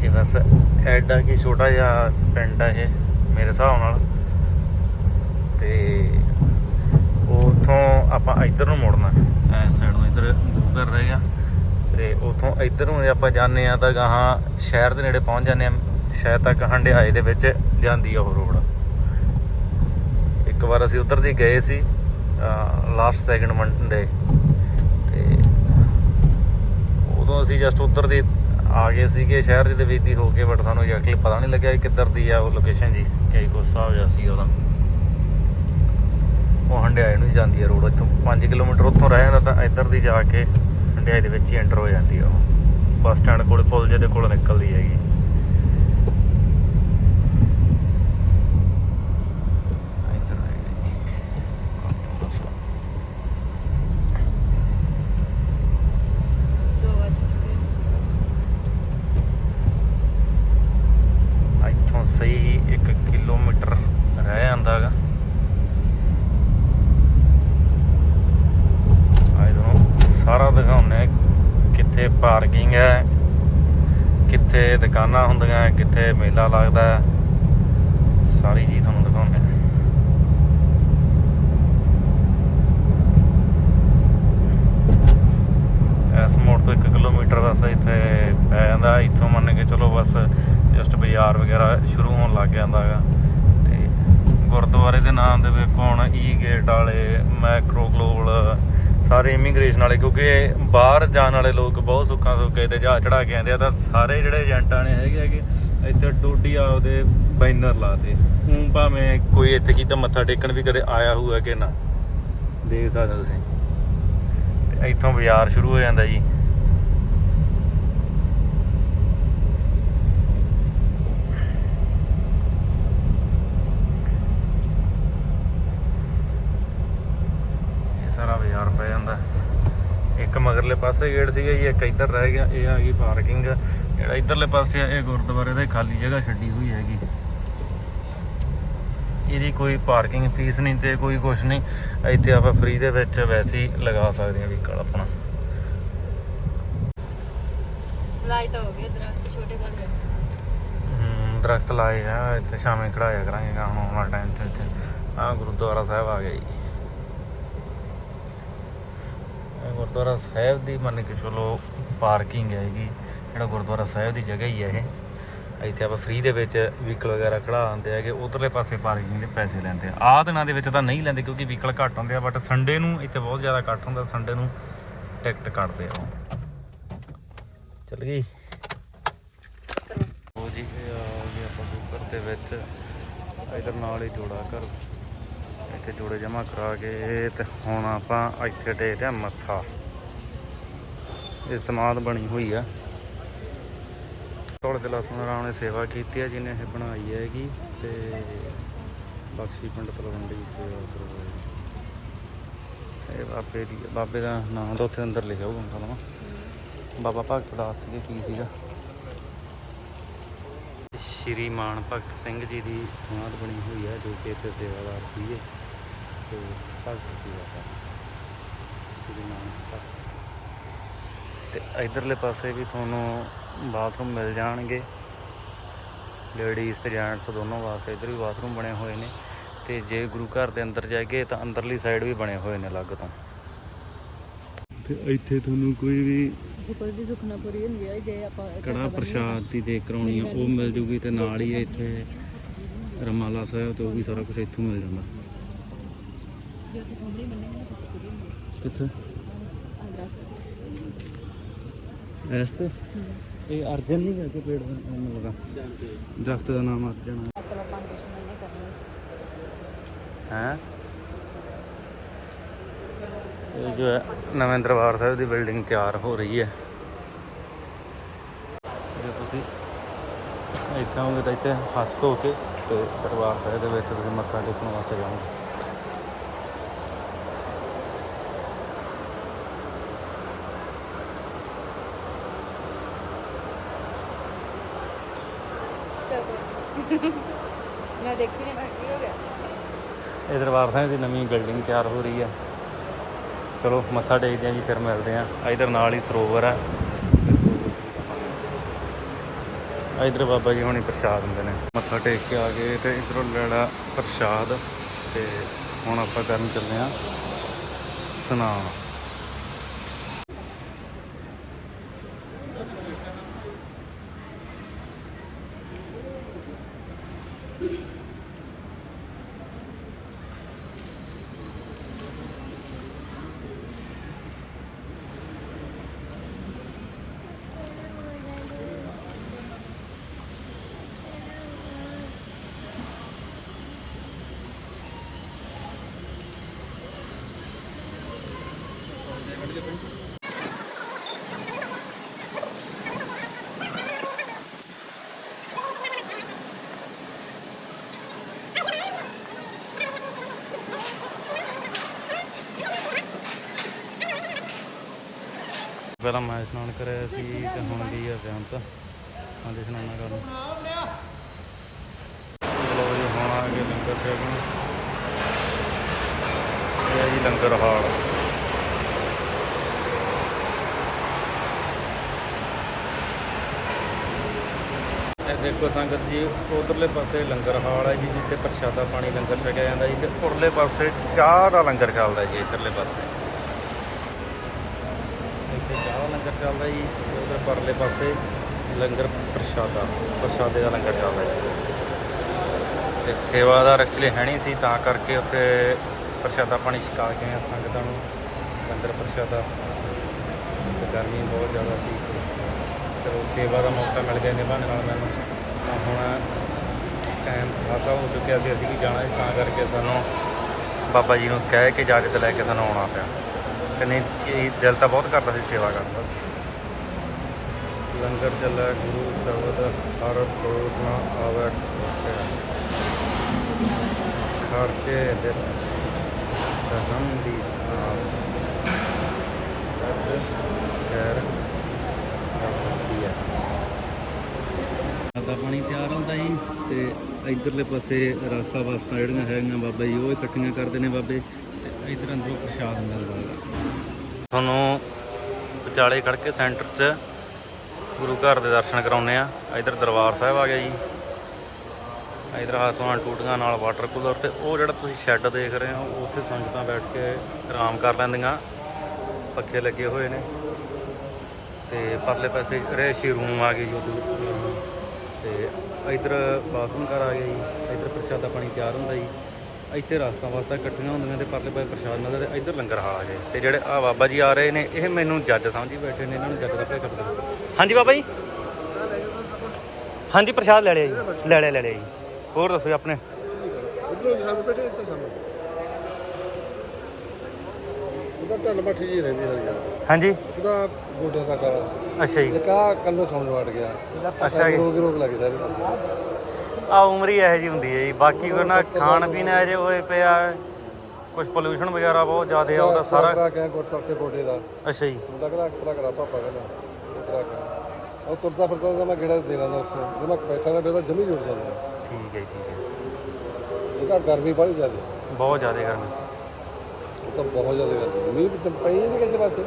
ਇਹ ਬਸ ਐਡਾ ਕੀ ਛੋਟਾ ਜਿਹਾ ਪਿੰਡ ਹੈ ਇਹ, ਮੇਰੇ ਹਿਸਾਬ ਨਾਲ। ਤੇ ਉਥੋਂ ਆਪਾਂ ਇੱਧਰ ਨੂੰ ਮੁੜਨਾ। ਐ ਸਾਈਡ ਨੂੰ ਇੱਧਰ ਗੁਰੂ ਘਰ ਰਹੇਗਾ ਤੇ ਉਥੋਂ ਇੱਧਰ ਨੂੰ ਜੇ ਆਪਾਂ ਜਾਂਦੇ ਆ ਤਾਂ ਗਾਹਾਂ ਸ਼ਹਿਰ ਦੇ ਨੇੜੇ ਪਹੁੰਚ ਜਾਂਦੇ ਆ। ਸ਼ਾਇਦ ਤੱਕ ਹੰਡਿਆਏ ਦੇ ਵਿੱਚ ਜਾਂਦੀ ਆ ਉਹ ਰੋਡ। ਇੱਕ ਵਾਰ ਅਸੀਂ ਉਧਰ ਦੀ ਗਏ ਸੀ ਲਾਸਟ ਸੈਕਿੰਡ ਮੰਡੇ ਤੇ ਉਦੋਂ ਅਸੀਂ ਜਸਟ ਉੱਧਰ ਦੀ ਆ ਗਏ ਸੀਗੇ, ਸ਼ਹਿਰ ਦੇ ਵਿੱਚ ਦੀ ਹੋ ਕੇ ਬਟ ਸਾਨੂੰ ਐਗਜ਼ੈਕਟਲੀ ਪਤਾ ਨਹੀਂ ਲੱਗਿਆ ਕਿ ਕਿੱਧਰ ਦੀ ਆ ਉਹ ਲੋਕੇਸ਼ਨ ਜੀ, ਕਿ ਕੋਈ ਹਿਸਾਬ ਜਿਹਾ ਸੀ ਉਹਦਾ। ਉਹ ਹੰਡਿਆਏ ਨੂੰ ਹੀ ਜਾਂਦੀ ਹੈ ਰੋਡ, ਇੱਥੋਂ 5 ਕਿਲੋਮੀਟਰ ਉੱਥੋਂ ਰਹਿ ਜਾਂਦਾ ਤਾਂ ਇੱਧਰ ਦੀ ਜਾ ਕੇ ਹੰਡਿਆਏ ਦੇ ਵਿੱਚ ਹੀ ਐਂਟਰ ਹੋ ਜਾਂਦੀ ਆ ਉਹ। ਬੱਸ ਸਟੈਂਡ ਕੋਲ, ਪੁਲ ਜਿਹੇ ਦੇ ਕੋਲ ਨਿਕਲਦੀ ਹੈਗੀ ਇੱਧਰ ਹੈਗਾ ਜੀ ਬਸ ਦੋ ਵੱਜ ਚੁੱਕੇ ਇੱਥੋਂ ਸਹੀ 1 ਕਿਲੋਮੀਟਰ ਰਹਿ ਜਾਂਦਾ ਹੈਗਾ। ਆਈ ਤੁਹਾਨੂੰ ਸਾਰਾ ਦਿਖਾਉਂਦੇ ਕਿੱਥੇ ਪਾਰਕਿੰਗ ਹੈ, ਕਿੱਥੇ ਦੁਕਾਨਾਂ ਹੁੰਦੀਆਂ, ਕਿੱਥੇ ਮੇਲਾ ਲੱਗਦਾ ਸਾਰੀ ਚੀਜ਼ ਤੁਹਾਨੂੰ ਦਿਖਾਉਂਦੇ ਇਸ ਮੋੜ ਤੋਂ 1 ਕਿਲੋਮੀਟਰ ਬਸ ਇੱਥੇ ਪੈ ਜਾਂਦਾ, ਇੱਥੋਂ ਮੰਨ ਕੇ ਚਲੋ ਬਸ ਜਸਟ ਬਾਜ਼ਾਰ ਵਗੈਰਾ ਸ਼ੁਰੂ ਹੋਣ ਲੱਗ ਜਾਂਦਾ ਹੈਗਾ। ਗੁਰਦੁਆਰੇ ਦੇ ਨਾਮ ਦੇ ਵਿੱਚ ਹੁਣ ਈ ਗੇਟ ਵਾਲੇ ਮੈਕਰੋ ਗਲੋਬਲ ਸਾਰੇ ਇਮੀਗ੍ਰੇਸ਼ਨ ਵਾਲੇ, ਕਿਉਂਕਿ ਬਾਹਰ ਜਾਣ ਵਾਲੇ ਲੋਕ ਬਹੁਤ ਸੁੱਖਾਂ ਸੁੱਕੇ ਤੇ ਜਹਾਜ਼ ਚੜਾ ਕੇ ਆਉਂਦੇ ਆ, ਤਾਂ ਸਾਰੇ ਜਿਹੜੇ ਏਜੰਟਾਂ ਨੇ ਹੈਗੇ ਹੈਗੇ, ਇੱਥੇ ਡੋਡੀ ਆਪਦੇ ਬੈਨਰ ਲਾਤੇ ਹੁਣ ਭਾਵੇਂ ਕੋਈ ਇੱਥੇ ਕੀਤਾ ਮੱਥਾ ਟੇਕਣ ਵੀ ਕਦੇ ਆਇਆ ਹੋਊਗਾ ਕਿ ਨਾ, ਦੇਖ ਸਕਦੇ ਤੁਸੀਂ। ਤੇ ਇੱਥੋਂ ਬਾਜ਼ਾਰ ਸ਼ੁਰੂ ਹੋ ਜਾਂਦਾ ਜੀ ਇਹ ਸਾਰਾ ਬਾਜ਼ਾਰ ਪੈ ਜਾਂਦਾ ਇੱਕ ਮਗਰਲੇ ਪਾਸੇ ਗੇਟ ਸੀਗਾ ਜੀ ਇੱਕ ਇੱਧਰ ਰਹਿ ਗਿਆ ਇਹ ਆ ਗਈ ਪਾਰਕਿੰਗ ਜਿਹੜਾ ਇੱਧਰਲੇ ਪਾਸੇ ਆ ਇਹ ਗੁਰਦੁਆਰੇ ਦੇ ਖਾਲੀ ਜਗ੍ਹਾ ਛੱਡੀ ਹੋਈ ਹੈਗੀ। ਇਹਦੀ ਕੋਈ ਪਾਰਕਿੰਗ ਫੀਸ ਨਹੀਂ ਤੇ ਕੋਈ ਕੁਛ ਨਹੀਂ। ਇੱਥੇ ਆਪਾਂ ਫ੍ਰੀ ਦੇ ਵਿੱਚ ਵੈਸੇ ਹੀ ਲਗਾ ਸਕਦੇ ਹਾਂ ਵਹੀਕਲ ਆਪਣਾ। ਲਾਈਟ ਹੋ ਗਈ ਦਰਖਤ ਛੋਟੇ ਬਣ ਗਏ ਹਮ, ਦਰਖਤ ਲਾਏ ਆ ਇੱਥੇ ਸ਼ਾਮੇ ਖੜਾਇਆ ਕਰਾਂਗੇ ਗਾ ਹੁਣ ਆਉਣ ਵਾਲੇ ਟਾਈਮ ਤੇ ਆ ਗੁਰਦੁਆਰਾ ਸਾਹਿਬ ਆ ਗਿਆ ਜੀ। ਇਹ ਗੁਰਦੁਆਰਾ ਸਾਹਿਬ ਦੀ ਮੰਨ ਕੇ ਚਲੋ ਪਾਰਕਿੰਗ ਹੈਗੀ। ਜਿਹੜਾ ਗੁਰਦੁਆਰਾ ਸਾਹਿਬ ਦੀ ਜਗ੍ਹਾ ਹੀ ਹੈ ਇਹ। ਇੱਥੇ ਆਪਾਂ ਫ੍ਰੀ ਦੇ ਵਿੱਚ ਵਹੀਕਲ ਵਗੈਰਾ ਖੜਾ ਆਉਂਦੇ ਹੈਗੇ, ਉਧਰਲੇ ਪਾਸੇ ਪਾਰਕਿੰਗ ਦੇ ਪੈਸੇ ਲੈਂਦੇ ਆ। ਆਹ ਦਿਨਾਂ ਦੇ ਵਿੱਚ ਤਾਂ ਨਹੀਂ ਲੈਂਦੇ ਕਿਉਂਕਿ ਵਹੀਕਲ ਘੱਟ ਹੁੰਦੇ ਆ ਬਟ ਸੰਡੇ ਨੂੰ ਇੱਥੇ ਬਹੁਤ ਜ਼ਿਆਦਾ ਘੱਟ ਹੁੰਦਾ ਸੰਡੇ ਨੂੰ ਟਿਕਟ ਕੱਟਦੇ ਆ ਚੱਲ ਗਈ। ਉਹ ਜੀ ਆ ਗਏ ਆਪਾਂ ਕੁੱਕਰ ਦੇ ਵਿੱਚ। ਇਧਰ ਨਾਲ ਹੀ ਜੋੜਾ ਕਰ ਇੱਥੇ ਜੋੜੇ ਜਮਾ ਕਰਾ ਕੇ ਤੇ ਹੁਣ ਆਪਾਂ ਇੱਥੇ ਟੇਕਦੇ ਤੇ ਮੱਥਾ। ਇਹ ਸਮਾਧ ਬਣੀ ਹੋਈ ਆ। ਥੋੜੇ ਦਿਲਾ ਸੁਣਰਾਮ ਨੇ ਸੇਵਾ ਕੀਤੀ ਹੈ ਜਿਹਨੇ ਇਹ ਬਣਾਈ ਹੈਗੀ ਤੇ ਬਖਸ਼ੀ ਪਿੰਡ ਤਲਵੰਡੀ ਸੇਵਾ ਕਰਵਾਈ। ਇਹ ਬਾਬੇ ਦੀ, ਬਾਬੇ ਦਾ ਨਾਮ ਤਾਂ ਉੱਥੇ ਅੰਦਰ ਲਿਖਿਆ ਹੋਊਗਾ ਨਾ ਬਾਬਾ ਭਗਤ ਦਾਸ ਸੀਗੇ, ਕੀ ਸੀਗਾ? ਸ਼੍ਰੀ ਮਾਨ ਭਗਤ ਸਿੰਘ ਜੀ ਦੀ ਸਮਾਧ ਬਣੀ ਹੋਈ ਹੈ ਜੋ ਕਿ ਇੱਥੇ ਸੇਵਾਦਾਰ ਸੀਗੇ। ਤੇ ਭਗਤ ਸੀਗਾ ਸ਼੍ਰੀ ਮਾਨ ਭਗਤ ਤੇ ਇਧਰਲੇ ਪਾਸੇ ਵੀ ਤੁਹਾਨੂੰ ਬਾਥਰੂਮ ਮਿਲ ਜਾਣਗੇ। ਲੇਡੀਜ਼ ਤੇ ਜੈਂਟਸ ਦੋਨੋਂ ਵਾਸਤੇ ਇਧਰ ਵੀ ਬਾਥਰੂਮ ਬਣੇ ਹੋਏ ਨੇ। ਤੇ ਜੇ ਗੁਰੂ ਘਰ ਦੇ ਅੰਦਰ ਜਾਈਏ ਤਾਂ ਅੰਦਰਲੀ ਸਾਈਡ ਵੀ ਬਣੇ ਹੋਏ ਨੇ ਅਲੱਗ ਤੋਂ। ਤੇ ਇੱਥੇ ਤੁਹਾਨੂੰ ਕੋਈ ਵੀ ਕੋਈ ਵੀ ਸੁਖਨਾ ਪੂਰੀ ਹੁੰਦੀ ਹੈ ਜੇ ਆਪਾਂ ਕੜਾ ਪ੍ਰਸ਼ਾਦ ਦੀ ਦੇਖ ਕਰਾਉਣੀ ਆ ਉਹ ਮਿਲ ਜੂਗੀ ਤੇ ਨਾਲ ਹੀ ਇੱਥੇ ਰਮਾਲਾ ਸਾਹਿਬ ਤੇ ਉਹ ਵੀ ਸਾਰਾ ਕੁਝ ਇੱਥੋਂ ਮਿਲ ਜਾਂਦਾ। ਜੇ ਉੱਥੇ ਕਮਰੀ ਕਿੱਥੇ? ਤੇ? ਇਹ ਅਰਜਨ ਨਹੀਂ ਕਰਕੇ ਪੇੜ ਦਾ ਨਾਮ ਲਗਾ ਦਰਖਤ ਦਾ ਨਾਮ ਅਰਜਨ ਹੈ ਕਰਨੀ ਇਹ ਜੋ ਹੈ ਨਵੇਂ ਦਰਬਾਰ ਸਾਹਿਬ ਦੀ ਬਿਲਡਿੰਗ ਤਿਆਰ ਹੋ ਰਹੀ ਹੈ। ਜੇ ਤੁਸੀਂ ਇੱਥੇ ਆਓਗੇ ਤਾਂ ਇੱਥੇ ਹੱਥ ਧੋ ਕੇ ਤੇ ਦਰਬਾਰ ਸਾਹਿਬ ਦੇ ਵਿੱਚ ਤੁਸੀਂ ਮੱਥਾ ਟੇਕਣ ਵਾਸਤੇ ਜਾਓਗੇ ਮੈਂ ਦੇਖੀ ਨਹੀਂ ਮੈਂ ਕੀ ਹੋ ਗਿਆ ਇਹ ਦਰਬਾਰ ਸਾਹਿਬ ਦੀ ਨਵੀਂ ਬਿਲਡਿੰਗ ਤਿਆਰ ਹੋ ਰਹੀ ਹੈ ਚਲੋ, ਮੱਥਾ ਟੇਕਦੇ ਹਾਂ ਜੀ, ਫਿਰ ਮਿਲਦੇ ਹਾਂ ਇਧਰ ਨਾਲ ਹੀ ਸਰੋਵਰ ਹੈ ਇਧਰ ਬਾਬਾ ਜੀ ਹੁਣੀ ਪ੍ਰਸ਼ਾਦ ਹੁੰਦੇ ਨੇ। ਮੱਥਾ ਟੇਕ ਕੇ ਆ ਗਏ ਤੇ ਇਧਰੋਂ ਲੈਣਾ ਪ੍ਰਸ਼ਾਦ ਤੇ ਹੁਣ ਆਪਾਂ ਕਰਨ ਚੱਲੇ ਹਾਂ ਸਨਾਨ ਪਹਿਲਾਂ ਮੈਂ ਇਸ਼ਨਾਨ ਕਰਿਆ ਸੀ ਤੇ ਹੁਣ ਗਈ ਆ ਬੇਅੰਤ ਆਂਦੇ ਇਸ਼ਨਾਨ ਕਰਨ। ਚਲੋ ਜੀ, ਹੁਣ ਆ ਗਏ ਲੰਗਰ ਛਕਣ। ਇਹ ਹੈ ਜੀ ਲੰਗਰ ਹਾਲ। ਇਹ ਦੇਖੋ ਸੰਗਤ ਜੀ, ਉਧਰਲੇ ਪਾਸੇ ਲੰਗਰ ਹਾਲ ਹੈ ਜੀ, ਜਿੱਥੇ ਪ੍ਰਸ਼ਾਦਾ ਪਾਣੀ ਲੰਗਰ ਛਕਿਆ ਜਾਂਦਾ ਜੀ, ਤੇ ਉਰਲੇ ਪਾਸੇ ਚਾਹ ਦਾ ਲੰਗਰ ਚੱਲਦਾ ਜੀ, ਇੱਧਰਲੇ ਪਾਸੇ ਇੱਥੇ ਚਾਹ ਦਾ ਲੰਗਰ ਚੱਲਦਾ ਜੀ ਤੇ ਉਧਰ ਪਰਲੇ ਪਾਸੇ ਲੰਗਰ ਪ੍ਰਸ਼ਾਦਾ, ਪ੍ਰਸ਼ਾਦੇ ਦਾ ਲੰਗਰ ਚੱਲਦਾ ਜੀ। ਤੇ ਸੇਵਾਦਾਰ ਐਕਚੁਅਲੀ ਹੈ ਨਹੀਂ ਸੀ, ਤਾਂ ਕਰਕੇ ਉੱਥੇ ਪ੍ਰਸ਼ਾਦਾ ਪਾਣੀ ਛਕਾ ਕੇ ਆਏ ਸੰਗਤਾਂ ਨੂੰ, ਲੰਗਰ ਪ੍ਰਸ਼ਾਦਾ। ਤੇ ਗਰਮੀ ਬਹੁਤ ਜ਼ਿਆਦਾ ਸੀ। ਚਲੋ, ਸੇਵਾ ਦਾ ਮੌਕਾ ਮਿਲ ਗਿਆ ਨਿਭਾਉਣ ਨਾਲ ਮੈਨੂੰ। ਤਾਂ ਹੁਣ ਟਾਈਮ ਖਾਸਾ ਹੋ ਚੁੱਕਿਆ ਸੀ, ਅਸੀਂ ਵੀ ਜਾਣਾ ਸੀ ਤਾਂ ਕਰਕੇ ਸਾਨੂੰ ਬਾਬਾ ਜੀ ਨੂੰ ਕਹਿ ਕੇ ਇਜਾਜ਼ਤ ਲੈ ਕੇ ਸਾਨੂੰ ਆਉਣਾ ਪਿਆ। ਜੀ, ਦਿਲ ਤਾਂ ਬਹੁਤ ਕਰਦਾ ਸੀ ਸੇਵਾ ਕਰਨ ਦਾ। ਲੰਗਰ ਚੱਲਿਆ ਗੁਰੂ ਸ਼ਬਦ ਹਰ ਰੋਜ਼ ਨਾ ਆਵੇ ਖਰਚੇ ਦੇ ਰਸਮ ਦੀ ਖੈਰ ਕਰਦੀ ਦਾ ਪਾਣੀ ਤਿਆਰ ਹੁੰਦਾ ਜੀ ਤੇ ਇਧਰਲੇ ਪਾਸੇ ਰਸਤਾ ਵਾਸਤਾ ਜਿਹੜੀਆਂ ਹੈਗੀਆਂ ਬਾਬਾ ਜੀ ਉਹ ਇਕੱਠੀਆਂ ਕਰਦੇ ਨੇ ਬਾਬੇ ਤੇ ਇਧਰ ਅੰਦਰੋਂ ਪ੍ਰਸ਼ਾਦ ਮਿਲਦਾ। ਤੁਹਾਨੂੰ ਵਿਚਾਲੇ ਖੜ ਕੇ ਸੈਂਟਰ 'ਚ ਗੁਰੂ ਘਰ ਦੇ ਦਰਸ਼ਨ ਕਰਾਉਨੇ ਆ। ਇਧਰ ਦਰਬਾਰ ਸਾਹਿਬ ਆ ਗਿਆ ਜੀ। ਇਧਰ ਹਾਥੋਂ ਟੂਟੀਆਂ ਨਾਲ ਵਾਟਰ ਕੂਲਰ ਤੇ ਉਹ ਜਿਹੜਾ ਤੁਸੀਂ ਸ਼ੈੱਡ ਦੇਖ ਰਹੇ ਹੋ, ਉੱਥੇ ਸੰਗਤਾਂ ਬੈਠ ਕੇ ਆਰਾਮ ਕਰ ਲੈਂਦੀਆਂ। ਪੱਖੇ ਲੱਗੇ ਹੋਏ ਨੇ। ਤੇ ਪਰਲੇ ਪਾਸੇ ਰਹਿਸ਼ੀ ਰੂਮ ਆ ਗਏ ਜੋ ਤੁਸੀਂ ਤੇ ਇਧਰ ਬਾਥਰੂਮ ਘਰ ਆ ਗਿਆ ਜੀ। ਇਧਰ ਪ੍ਰਸ਼ਾਦਾ ਪਾਣੀ ਤਿਆਰ ਹੁੰਦਾ ਜੀ। ਇੱਥੇ ਰਸਤਾ ਵਾਸਤਾ ਇਕੱਠੀਆਂ ਹੁੰਦੀਆਂ ਤੇ ਪਰਲੇ ਪਾਸੇ ਪ੍ਰਸ਼ਾਦ ਮਿਲਦਾ ਤੇ ਇਧਰ ਲੰਗਰ ਹਾਲ ਆ ਗਏ ਤੇ ਜਿਹੜੇ ਆ ਬਾਬਾ ਜੀ ਆ ਰਹੇ ਨੇ ਇਹ ਮੈਨੂੰ ਜੱਜ ਸਮਝੀ ਬੈਠੇ ਨੇ ਇਹਨਾਂ ਨੂੰ ਜੱਜ ਦਾ ਭੇਖਾ ਪਤਾ ਹਾਂਜੀ ਬਾਬਾ ਜੀ। ਹਾਂਜੀ ਪ੍ਰਸ਼ਾਦ ਲੈ ਲਿਆ ਜੀ। ਲੈ ਲਿਆ ਲੈ ਲਿਆ ਜੀ। ਹੋਰ ਦੱਸੋ ਜੀ ਆਪਣੇ? ਉਹਦਾ ਢੱਲ ਮੱਠੀ ਜੀ ਰਹਿੰਦੀ ਹੈ ਯਾਰ ਹਾਂਜੀ। ਉਹਦਾ ਗੋਡੇ ਦਾ ਕਰ ਅੱਛਾ ਜੀ। ਆ ਕੰਨੋਂ ਸੁਣ ਵੜ ਗਿਆ। ਅੱਛਾ ਜੀ। ਰੋਗ ਰੋਗ ਲੱਗ ਸਾਰੇ ਪਾਸੇ। ਆ ਉਮਰ ਹੀ ਇਹੋ ਜੀ ਹੁੰਦੀ ਹੈ ਜੀ। ਬਾਕੀ ਕੋਈ ਨਾ ਖਾਣ ਪੀਣ ਜਿਹੇ ਹੋਏ ਪਿਆ ਕੁਝ ਪੋਲੂਸ਼ਨ ਵਗੈਰਾ ਬਹੁਤ ਜ਼ਿਆਦਾ ਆ ਉਹਦਾ ਸਾਰਾ ਕਰਾ ਕੇ ਗੁਰ ਤਰ ਕੇ ਗੋਡੇ ਦਾ। ਅੱਛਾ ਜੀ। ਉਹਦਾ ਕਿਹੜਾ ਅਕਸਰਾ ਕਰਾ ਪਾਪਾ ਕਹਿੰਦਾ। ਕਰਾ ਕੇ ਉਹ ਤੁਰਦਾ ਫਿਰਦਾ ਉਹਦਾ ਮੈਂ ਗੇੜਾ ਦੇ ਲੈਂਦਾ ਉੱਥੇ। ਜੇ ਮੈਂ ਬੈਠਾ ਨਾ ਬੇਦਾ ਜਮੀ ਜੁੜ ਜਾਂਦਾ। ਠੀਕ ਹੈ ਜੀ, ਠੀਕ ਹੈ। ਇਹਦਾ ਗਰਮੀ ਬੜੀ ਜ਼ਿਆਦਾ। ਬਹੁਤ ਜ਼ਿਆਦਾ ਗਰਮੀ। ਉਹ ਤਾਂ ਬਹੁਤ ਜ਼ਿਆਦਾ ਗਰਮੀ। ਮੀਂਹ ਤਾਂ ਪਈ ਨਹੀਂ ਕਿਸੇ ਪਾਸੇ।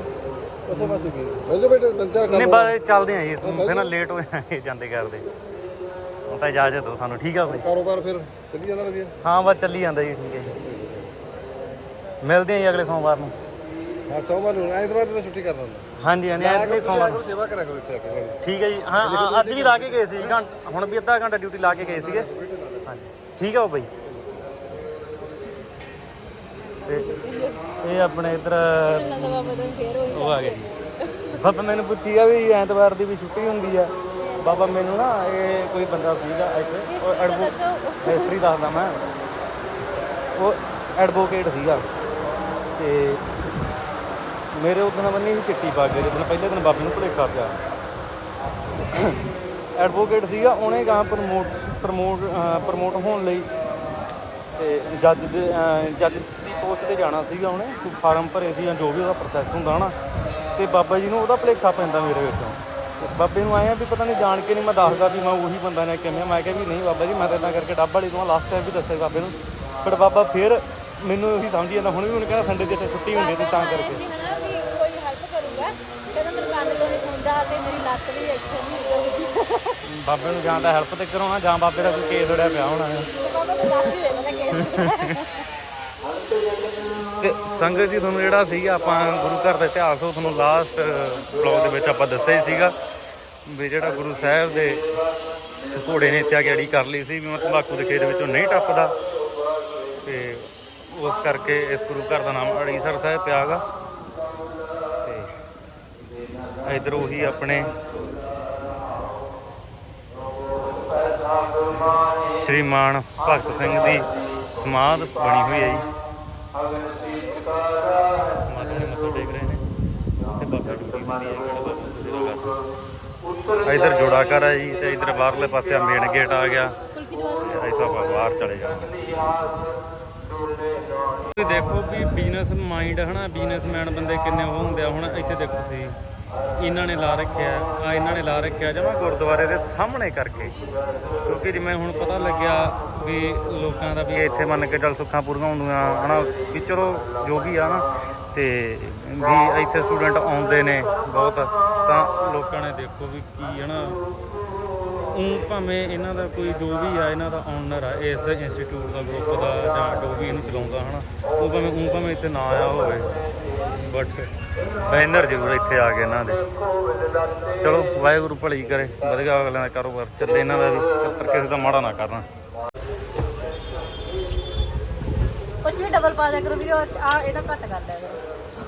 ਉਸੇ ਪਾਸੇ ਕੀ ਪਹਿਲੇ ਬੇਟੇ ਦੰਚਾ ਕਰ ਨਹੀਂ ਬਸ ਚੱਲਦੇ ਆ ਜੀ। ਫਿਰ ਨਾ ਲੇਟ ਹੋ ਜਾਂਦੇ ਜਾਂਦੇ ਕਰਦੇ ਤਾਂ ਇਜਾਜ਼ਤ ਦਿਓ ਸਾਨੂੰ ਠੀਕ ਆ ਬਾਈ। ਕਾਰੋਬਾਰ ਫਿਰ ਚੱਲੀ ਜਾਂਦਾ ਵਧੀਆ? ਹਾਂ ਬਸ ਚੱਲੀ ਜਾਂਦਾ ਜੀ ਠੀਕ ਹੈ ਜੀ। ਮਿਲਦੇ ਆ ਜੀ ਅਗਲੇ ਸੋਮਵਾਰ ਨੂੰ। ਹਾਂ ਸੋਮਵਾਰ ਨੂੰ। ਐਤਵਾਰ ਨੂੰ ਛੁੱਟੀ ਕਰ ਦਿੰਦਾ। ਹਾਂਜੀ ਹਾਂਜੀ ਐਤਕੀ ਸੋਮਵਾਰ ਨੂੰ ਸੇਵਾ ਕਰਿਆ ਕਰੋ ਇੱਥੇ ਆ ਕੇ ਠੀਕ ਹੈ ਜੀ। ਹਾਂ ਹਾਂ, ਅੱਜ ਵੀ ਲਾ ਕੇ ਗਏ ਸੀ ਹੁਣ ਵੀ ਅੱਧਾ ਘੰਟਾ ਡਿਊਟੀ ਲਾ ਕੇ ਗਏ ਸੀਗੇ। ਹਾਂਜੀ ਠੀਕ ਆ ਬਾਈ। ਤੇ ਇਹ ਆਪਣੇ ਇੱਧਰ ਬਾਬਾ ਫੇਰ ਹੋਈ ਉਹ ਆ ਗਏ ਜੀ। ਬਾਬਾ ਮੈਨੂੰ ਪੁੱਛੀ ਆ ਵੀ ਐਤਵਾਰ ਦੀ ਵੀ ਛੁੱਟੀ ਹੁੰਦੀ ਆ। ਬਾਬਾ ਮੈਨੂੰ ਨਾ ਇਹ ਕੋਈ ਬੰਦਾ ਸੀਗਾ ਇੱਥੇ ਉਹ ਐਡਵੋ ਹਿਸਟਰੀ ਦੱਸਦਾ ਮੈਂ। ਉਹ ਐਡਵੋਕੇਟ ਸੀਗਾ। ਤੇ ਮੇਰੇ ਉਦੋਂ ਬੰਨੀ ਸੀ ਚਿੱਟੀ ਪੱਗ ਜਦੋਂ ਪਹਿਲੇ ਦਿਨ ਬਾਬੇ ਨੂੰ ਭੁਲੇਖਾ ਪਿਆ। ਐਡਵੋਕੇਟ ਸੀਗਾ ਉਹਨੇ ਗਾਂ ਪ੍ਰਮੋਟ ਪ੍ਰਮੋਟ ਪ੍ਰਮੋਟ ਹੋਣ ਲਈ ਤੇ ਜੱਜ ਦੇ ਜੱਜ ਦੀ ਪੋਸਟ ਤੇ ਜਾਣਾ ਸੀਗਾ ਉਹਨੇ ਫਾਰਮ ਭਰੇ ਸੀ ਜਾਂ ਜੋ ਵੀ ਉਹਦਾ ਪ੍ਰੋਸੈਸ ਹੁੰਦਾ ਨਾ ਤੇ ਬਾਬਾ ਜੀ ਨੂੰ ਉਹਦਾ ਭੁਲੇਖਾ ਪੈਂਦਾ ਮੇਰੇ ਵਿੱਚੋਂ। ਬਾਬੇ ਨੂੰ ਆਇਆ ਵੀ ਪਤਾ ਨਹੀਂ ਜਾਣ ਕੇ ਨਹੀਂ ਮੈਂ ਦੱਸਦਾ ਵੀ ਮੈਂ ਉਹੀ ਬੰਦਾ ਨੇ ਕਿਵੇਂ ਮੈਂ ਕਿਹਾ ਵੀ ਨਹੀਂ ਬਾਬਾ ਜੀ ਮੈਂ ਤਾਂ ਇਦਾਂ ਕਰਕੇ ਡੱਬ ਵਾਲੀ ਤੋਂ ਲਾਸਟ ਟਾਈਮ ਵੀ ਦੱਸਿਆ ਬਾਬੇ ਨੂੰ। ਪਰ ਬਾਬਾ ਫਿਰ ਮੈਨੂੰ ਉਹੀ ਸਮਝੀ ਜਾਂਦਾ ਹੁਣ ਵੀ ਉਹਨੇ ਕਹਿੰਦਾ ਸੰਡੇ ਦੀ ਇੱਥੇ ਛੁੱਟੀ ਹੁੰਦੀ ਤੇ ਤਾਂ ਕਰਕੇ। ਸੀ ਹਨਾ ਵੀ ਕੋਈ ਹੈਲਪ ਕਰੂਗਾ। ਕਹਿੰਦਾ ਮੇਰੇ ਕੰਨ ਤੋਂ ਨਹੀਂ ਸੁਣਦਾ ਤੇ ਮੇਰੀ ਲੱਤ ਵੀ ਇੱਥੇ ਨਹੀਂ ਲੱਗਦੀ ਬਾਬੇ ਨੂੰ ਜਾਂ ਤਾਂ ਹੈਲਪ ਤੇ ਕਰਾਉਣਾ ਜਾਂ ਬਾਬੇ ਦਾ ਕੋਈ ਕੇਸ ਉੜਿਆ ਪਿਆ ਹੋਣਾ। ਹੈ ਬਾਬਾ ਦੱਸ ਦੇ ਤੇ ਸੰਗਤ ਜੀ, ਤੁਹਾਨੂੰ ਜਿਹੜਾ ਸੀਗਾ ਆਪਾਂ ਗੁਰੂ ਘਰ ਦਾ ਇਤਿਹਾਸ, ਉਹ ਤੁਹਾਨੂੰ ਲਾਸਟ ਬਲੌਗ ਦੇ ਵਿੱਚ ਆਪਾਂ ਦੱਸਿਆ ਹੀ ਸੀਗਾ ਵੀ ਜਿਹੜਾ ਗੁਰੂ ਸਾਹਿਬ ਦੇ ਘੋੜੇ ਨੇ ਤਿਆਗੜੀ ਕਰ ਲਈ ਸੀ, ਵੀ ਮੈਂ ਤੰਬਾਕੂ ਦੇ ਖੇਤ ਵਿੱਚੋਂ ਨਹੀਂ ਟੱਪਦਾ। ਤੇ ਉਸ ਕਰਕੇ ਇਸ ਗੁਰੂ ਘਰ ਦਾ ਨਾਮ ਅੜੀਸਰ ਸਾਹਿਬ ਪਿਆਗਾ ਤੇ ਇਧਰ ਉਹੀ ਆਪਣੇ ਸ਼੍ਰੀਮਾਨ ਭਗਤ ਸਿੰਘ ਦੀ ਸਮਾਧ ਬਣੀ ਹੋਈ ਹੈ ਜੀ। ਮਾਤਾ ਜੀ ਮੱਥਾ ਟੇਕ ਰਹੇ ਨੇ। ਤੇ ਬਾਬਾ ਡਿਊਟੀ ਹੁੰਦੀ ਹੈ ਇਧਰ ਜੋੜਾ ਘਰ ਹੈ ਜੀ, ਤੇ ਇਧਰ ਬਾਹਰਲੇ ਪਾਸੇ ਆ ਮੇਨ ਗੇਟ ਆ ਗਿਆ। ਕੁਲਫੀ ਇੱਥੋਂ ਆਪਾਂ ਬਾਹਰ ਚਲੇ ਜਾਵਾਂਗੇ ਤੁਸੀਂ ਦੇਖੋ ਵੀ ਬਿਜ਼ਨਸ ਮਾਈਂਡ ਹਨਾ ਬਿਜ਼ਨਸਮੈਨ ਬੰਦੇ ਕਿੰਨੇ ਉਹ ਹੁੰਦੇ ਆ। ਹੁਣ ਇੱਥੇ ਦੇਖੋ ਤੁਸੀਂ, ਇਹਨਾਂ ਨੇ ਲਾ ਰੱਖਿਆ, ਆ ਇਹਨਾਂ ਨੇ ਲਾ ਰੱਖਿਆ ਜਮਾ ਗੁਰਦੁਆਰੇ ਦੇ ਸਾਹਮਣੇ ਕਰਕੇ। ਕਿਉਂਕਿ ਜਿਵੇਂ ਹੁਣ ਪਤਾ ਲੱਗਿਆ ਵੀ ਲੋਕਾਂ ਦਾ ਵੀ ਇੱਥੇ ਮੰਨ ਕੇ ਚੱਲ ਸੁੱਖਾਂ ਪੂਰੀਆਂ ਹੁੰਦੀਆਂ, ਹਨਾ, ਵੀ ਚਲੋ ਜੋ ਵੀ ਆ ਨਾ, ਤੇ ਵੀ ਇੱਥੇ ਸਟੂਡੈਂਟ ਆਉਂਦੇ ਨੇ ਬਹੁਤ, ਤਾਂ ਲੋਕਾਂ ਨੇ ਦੇਖੋ ਵੀ ਕੀ, ਹਨਾ ਉਹ ਭਾਵੇਂ ਇਹਨਾਂ ਦਾ ਕੋਈ ਜੋ ਵੀ ਆ, ਇਹਨਾਂ ਦਾ ਓਨਰ ਆ, ਇਸ ਇੰਸਟੀਚਿਊਟ ਦਾ ਗਰੁੱਪ ਦਾ ਜਾਂ ਜੋ ਵੀ ਇਹਨੂੰ ਚਲਾਉਂਦਾ, ਹਨਾ, ਉਹ ਭਾਵੇਂ ਉਹ ਭਾਵੇਂ ਇੱਥੇ ਨਾ ਆਇਆ ਹੋਵੇ ਬਟ ਬੈਨਰ ਜ਼ਰੂਰ ਇੱਥੇ ਆ ਗਏ ਇਹਨਾਂ ਦੇ। ਚਲੋ, ਵਾਹਿਗੁਰੂ ਭਲੀ ਕਰੇ, ਵਧੀਆ ਅਗਲਿਆਂ ਦਾ ਕਾਰੋਬਾਰ ਚੱਲੇ ਇਹਨਾਂ ਦਾ ਵੀ ਚੱਤਰ ਕਿਸੇ ਦਾ ਮਾੜਾ ਨਾ ਕਰਨਾ। ਉਹ 'ਚ ਵੀ ਡਬਲ ਪਾ ਦਿਆ ਕਰੋ ਵੀਰੇ ਉਹ 'ਚ ਆ ਇਹਦਾ ਘੱਟ ਕਰ ਦਿਆ ਕਰੋ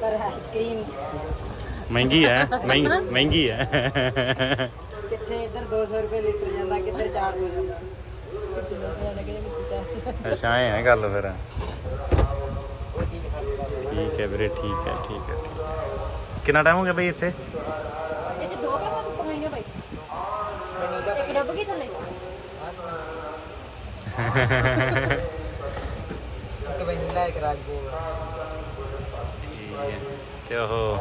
ਪਰ ਆਈਸਕ੍ਰੀਮ ਮਹਿੰਗੀ ਹੈ *laughs* ਮਹਿੰਗੀ ਹੈ। ਕਿੱਥੇ ਇੱਧਰ 200 ਰੁਪਏ ਲੀਟਰ ਜਾਂਦਾ ਕਿੱਧਰ 400 ਜਾਂਦਾ। ਅੱਛਾ ਐ ਹੈ ਗੱਲ ਫਿਰ। ਠੀਕ ਹੈ ਵੀਰੇ ਠੀਕ ਹੈ ਠੀਕ ਹੈ। ਕਿੰਨਾ ਟਾਈਮ ਹੋ ਗਿਆ ਬਈ ਇੱਥੇ? ਇਹ 'ਚ ਦੋ ਪੈਕਾ ਪਕਾਈਆਂ ਬਾਈ। ਇੱਕ ਡੱਬ ਗਈ ਥੱਲੇ। *laughs* ਇੱਕ ਵੈਨੀਲਾ ਇੱਕ ਰਾਜਭੋਗ ਠੀਕ ਹੈ। ਤੇ ਉਹ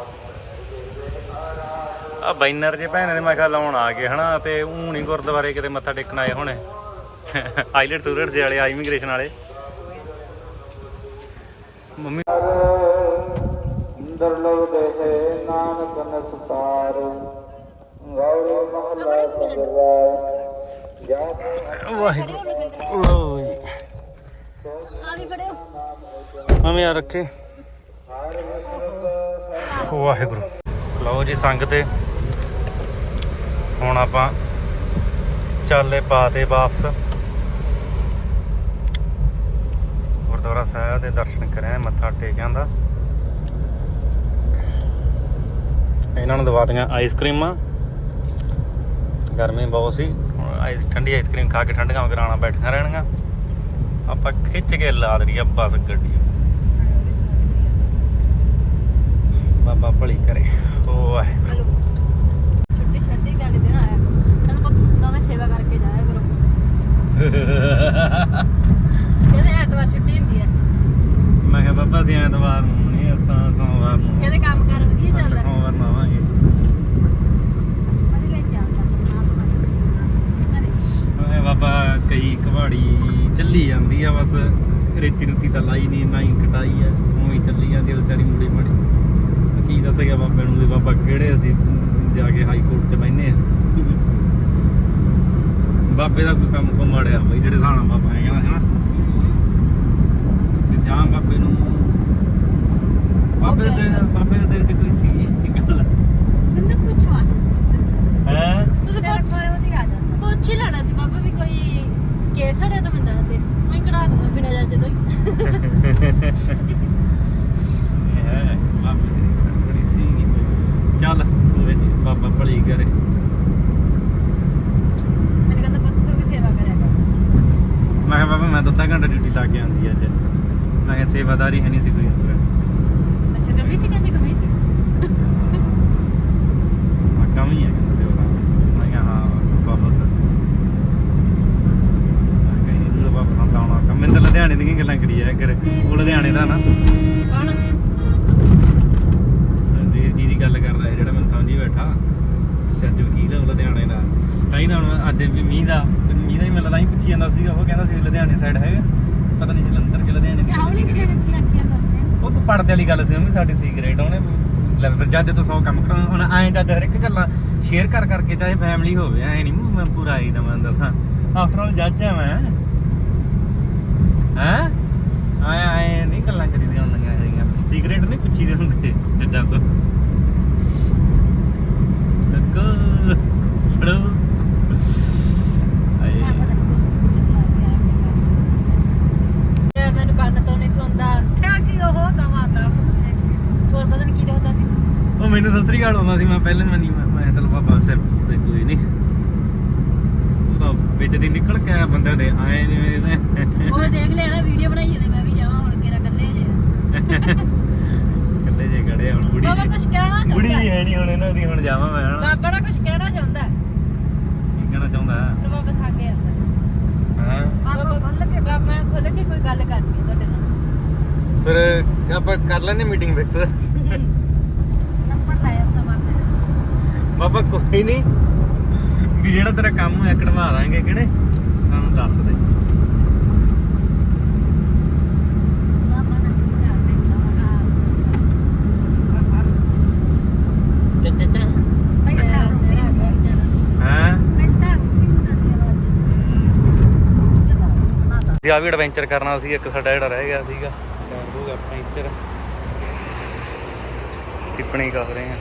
ਆ ਬੈਨਰ ਜੇ ਭੈਣ ਦੇ ਮੈਂ ਕਿਹਾ ਲਾਉਣ ਆ ਗਏ ਹਨਾ ਤੇ ਊਂ ਨਹੀਂ ਗੁਰਦੁਆਰੇ ਕਿਤੇ ਮੱਥਾ ਟੇਕਣ ਆਏ ਹੋਣੇ। ਆਈਲੈਟ ਸੂਰਟ ਦੇ ਵਾਲੇ ਇਮੀਗ੍ਰੇਸ਼ਨ ਵਾਲੇ। ਮੰਮੀ ਇੰਦਰ ਲਵ ਦੇਹੇ ਨਾਨਕ ਨਸਤਾਰ ਗੌਰੀ ਮਹਲਾ ਸਗਰਾ ਵਾਹਿਗੁਰੂ। ਲੋ ਜੀ। ਆ ਵੀ ਫੜਿਓ। ਮੰਮੀ ਆ ਰੱਖੇ। ਵਾਹਿਗੁਰੂ। ਲਓ ਜੀ ਸੰਗ ਤੇ। ਹੁਣ ਆਪਾਂ ਚੱਲੇ ਪਾ ਵਾਪਸ। ਗੁਰਦੁਆਰਾ ਸਾਹਿਬ ਦੇ ਦਰਸ਼ਨ ਕਰਿਆ, ਮੱਥਾ ਟੇਕਿਆ ਦਾ ਇਹਨਾਂ ਨੂੰ ਦਵਾ ਦੀਆਂ ਆਈਸਕ੍ਰੀਮਾਂ। ਗਰਮੀ ਬਹੁਤ ਸੀ। ਹੁਣ ਆਈਸ ਠੰਡੀ ਆਈਸਕ੍ਰੀਮ ਖਾ ਕੇ ਠੰਡੀਆਂ ਵਗਰਾਣਾ ਬੈਠੀਆਂ ਰਹਿਣਗੀਆਂ। ਆਪਾਂ ਖਿੱਚ ਕੇ ਲਾ ਦੇਣੀ ਆ ਬੱਸ ਗੱਡੀ। ਬਾਬਾ ਭਲੀ ਕਰੇ। ਉਹ ਹੈ ਹਲੋ। ਛੁੱਟੀ ਛੱਡੀ ਗੱਲ ਦੇਣ ਆਇਆ ਕਹਿੰਦਾ ਪੁੱਤ ਦੋਵੇਂ ਸੇਵਾ ਕਰਕੇ ਜਾਇਆ ਕਰੋ। ਕਹਿੰਦੇ ਐਤਵਾਰ ਛੁੱਟੀ ਹੁੰਦੀ ਹੈ ਮੈਂ ਕਿਹਾ ਬਾਬਾ ਅਸੀਂ ਐਤਵਾਰ ਨੂੰ ਨਹੀਂ ਤਾਂ ਸੋਮਵਾਰ ਨੂੰ ਕਹਿੰਦੇ ਕੰਮ ਕਰ ਵਧੀਆ ਚੱਲਦਾ। ਸੋਮਵਾਰ ਨੂੰ ਆਵਾਂਗੇ। ਵਧੀਆ ਚੱਲਦਾ। ਮੈਂ ਬਾਬਾ ਕਈ ਕਵਾੜੀ ਚੱਲੀ ਜਾਂਦੀ ਆ ਬਸ ਰੇਤੀ ਰੁੱਤੀ ਤਾਂ ਲਾਈ ਨਹੀਂ ਨਾ ਹੀ ਕਟਾਈ ਆ ਉਵੇਂ ਹੀ ਚੱਲੀ ਜਾਂਦੀ ਆ ਵਿਚਾਰੀ ਮੁੜੀ ਮੜੀ। ਕੀ ਦੱਸੇਗਾ ਬਾਬੇ ਨੂੰ ਵੀ ਬਾਬਾ ਕਿਹੜੇ ਅਸੀਂ ਜਾ ਕੇ ਹਾਈ ਕੋਰਟ 'ਚ ਬੈਨੇ ਆ। ਬਾਬੇ ਦਾ ਕੋਈ ਕੰਮ ਕੋ ਮਾੜਿਆ ਬਈ ਜਿਹੜੇ ਸਾਣਾ ਬਾਬਾ ਹੈ ਕਹਿੰਦਾ ਹੈ ਨਾ ਤੇ ਜਾਂ ਬਾਬੇ ਨੂੰ ਬਾਬੇ ਦੇ ਬਾਬੇ ਦੇ ਦਿਲ 'ਚ ਕੋਈ ਸੀ ਗੱਲ। ਕਹਿੰਦਾ ਪੁੱਛੋ ਆ। ਹੈ? ਤੂੰ ਤਾਂ ਪੁੱਛ ਪੁੱਛ ਲੈਣਾ ਸੀ ਬਾਬਾ ਵੀ ਕੋਈ ਤਾਂ ਮੈਂ ਦੱਸ ਦੇ ਮੈਂ ਕਢਾ ਦੂੰਗਾ ਬਿਨਾਂ ਜਾਂਦੇ ਤੋਂ ਹੀ। ਇਹ ਹੈ ਬਾਬੇ ਦੀ ਬੜੀ ਸੀ ਚੱਲ ਹੋਵੇ ਬਾਬਾ ਭਲੀ ਕਰੇ। ਮੈਨੂੰ ਕਹਿੰਦਾ ਪੁੱਤ ਤੂੰ ਵੀ ਸੇਵਾ ਕਰਿਆ ਕਰ। ਮੈਂ ਕਿਹਾ ਬਾਬਾ ਮੈਂ ਤਾਂ ਅੱਧਾ ਘੰਟਾ ਡਿਊਟੀ ਲਾ ਕੇ ਆਂਦੀ ਅੱਜ। ਮੈਂ ਕਿਹਾ ਸੇਵਾਦਾਰੀ ਹੈ ਨਹੀਂ ਸੀ ਕੋਈ ਹੋਰ ਅੱਛਾ ਕਮੀ ਸੀ ਕਹਿੰਦੇ ਕਮੀ ਸੀ ਮੈਂ ਕੰਮ ਹੀ ਹੈ ਕਹਿੰਦਾ ਸੇਵਾਦਾਰ ਮੈਂ ਕਿਹਾ ਹਾਂ ਬਹੁਤ ਮੈਂ ਕਿਹਾ ਨਹੀਂ ਦੂਰ ਬਾਬਾ ਤਾਂ ਆਉਣਾ ਕੰਮ ਮੈਂ ਤਾਂ ਲੁਧਿਆਣੇ ਦੀਆਂ ਗੱਲਾਂ ਕਰੀ ਜਾਇਆ ਕਰ ਉਹ ਲੁਧਿਆਣੇ ਦਾ ਨਾ ਕੌਣ ਜੀ ਦੀ ਗੱਲ ਕਰਦਾ ਹੈ ਜਿਹੜਾ ਮੈਨੂੰ ਸਮਝੀ ਬੈਠਾ ਜੱਜ ਵਕੀਲ ਹੈ ਉਹ ਲੁਧਿਆਣੇ ਦਾ ਤਾਂ ਹੀ ਨਾ ਹੁਣ ਅੱਜ ਵੀ ਮੀਂਹ ਦਾ ਤੇ ਮੀਂਹ ਦਾ ਹੀ ਮੈਨੂੰ ਤਾਂ ਹੀ ਪੁੱਛੀ ਜਾਂਦਾ ਸੀਗਾ ਉਹ ਕਹਿੰਦਾ ਸੀ ਵੀ ਲੁਧਿਆਣੇ ਸਾਈਡ ਹੈਗਾ ਪਤਾ ਨਹੀਂ ਜਲੰਧਰ ਕਿ ਲੁਧਿਆਣੇ ਦੀ ਹੌਲੀ ਕਿਹੜੀ ਖੇਡ ਕੀ ਆਖਿਆ ਦੱਸਦੇ ਉਹ ਕੋ ਪੜਦੇ ਵਾਲੀ ਗੱਲ ਸੀ ਮੰਮੀ ਸਾਡੀ ਸੀਕ੍ਰੇਟ ਉਹਨੇ ਲੈ ਫਿਰ ਜੱਜ ਤੋਂ 100 ਕੰਮ ਕਰਾਂ। ਹੁਣ ਐਂ ਜੱਜ ਹਰ ਇੱਕ ਗੱਲਾਂ ਸ਼ੇਅਰ ਕਰ ਕਰਕੇ ਚਾਹੇ ਫੈਮਿਲੀ ਹੋਵੇ ਐ ਨਹੀਂ ਮੈਂ ਪੂਰਾ ਆਈ ਦਾ ਮੈਂ ਦੱਸਾਂ। ਆਫਟਰ ਆਲ ਜੱਜ ਆ ਮੈਂ। ਹੈ? ਆਏ ਆਏ ਨਹੀਂ ਗੱਲਾਂ ਕਰੀਦੀਆਂ ਹੁੰਦੀਆਂ ਹੈਗੀਆਂ। ਸੀਕ੍ਰੇਟ ਨਹੀਂ ਪੁੱਛੀ ਦੇ ਹੁੰਦੇ ਜੱਜਾਂ ਤੋਂ। ਲੱਕੋ ਸੜੋ। ਆਏ ਇਹ ਮੈਨੂੰ ਕੰਨ ਤੋਂ ਨਹੀਂ ਸੁਣਦਾ। ਕਿਆ ਕੀ ਉਹ ਦਵਾ ਦਾ ਹੋਰ ਪਤਾ ਨਹੀਂ ਕੀ ਦੇਖਦਾ ਸੀ। ਉਹ ਮੈਨੂੰ ਸਤਿ ਸ੍ਰੀ ਅਕਾਲ ਆਉਂਦਾ ਸੀ ਮੈਂ ਪਹਿਲਾਂ ਮੈਂ ਨਹੀਂ ਮੈਂ ਚਲ ਬਾਬਾ ਸਿਰ ਤੇ ਕੋਈ ਨਹੀਂ। ਉਹ ਤਾਂ ਵਿੱਚ ਦੀ ਨਿਕਲ ਕੇ ਆਇਆ ਬੰਦੇ ਦੇ ਆਏ ਨੇ ਉਹ ਦੇਖ ਲੈਣਾ ਵੀਡੀਓ ਬਣਾਈ ਜਾਂਦੇ ਮੈਂ ਵੀ ਜਾਵਾਂ ਹੁਣ ਕਿਹੜਾ ਕੱਲੇ ਜੇ। ਕੱਲੇ ਜੇ ਖੜੇ ਹੁਣ ਬੁੜੀ ਬਾਬਾ ਕੁਝ ਕਹਿਣਾ ਬੁੜੀ ਚਾਹੁੰਦਾ ਜੀ ਹੈ। ਹੈ ਨਹੀਂ ਹੁਣ ਇਹਨਾਂ ਦੀ ਹੁਣ ਜਾਵਾਂ ਮੈਂ ਹਨਾ ਬਾਬਾ ਕੁਝ ਕਹਿਣਾ ਚਾਹੁੰਦਾ। ਕੀ ਕਹਿਣਾ ਚਾਹੁੰਦਾ? ਬਾਬਾ ਸਾਗੇ ਆਉਂਦਾ ਹਾਂ? ਬਾਬਾ ਖੁੱਲ ਕੇ ਬਾਬਾ ਖੁੱਲ ਕੇ ਕੋਈ ਗੱਲ ਕਰਨੀ ਤੁਹਾਡੇ ਨਾਲ। ਫਿਰ ਆਪਾਂ ਕਰ ਲੈਨੇ ਮੀਟਿੰਗ ਫਿਕਸ ਬਾਬਾ ਕੋਈ ਨਹੀਂ ਵੀ ਜਿਹੜਾ ਤੇਰਾ ਕੰਮ ਹੋਇਆ ਕਢਵਾ ਦਾਂਗੇ ਕਿਹਨੇ ਸਾਨੂੰ ਦੱਸ ਦੇ। ਜੀ ਆ ਵੀ ਐਡਵੈਂਚਰ ਕਰਨਾ ਸੀ ਇੱਕ ਸਾਡਾ ਜਿਹੜਾ ਰਹਿ ਗਿਆ ਸੀਗਾ। ਆਪਾਂ ਇੱਧਰ ਟਿੱਪਣੀ ਕਰ ਰਹੇ ਆ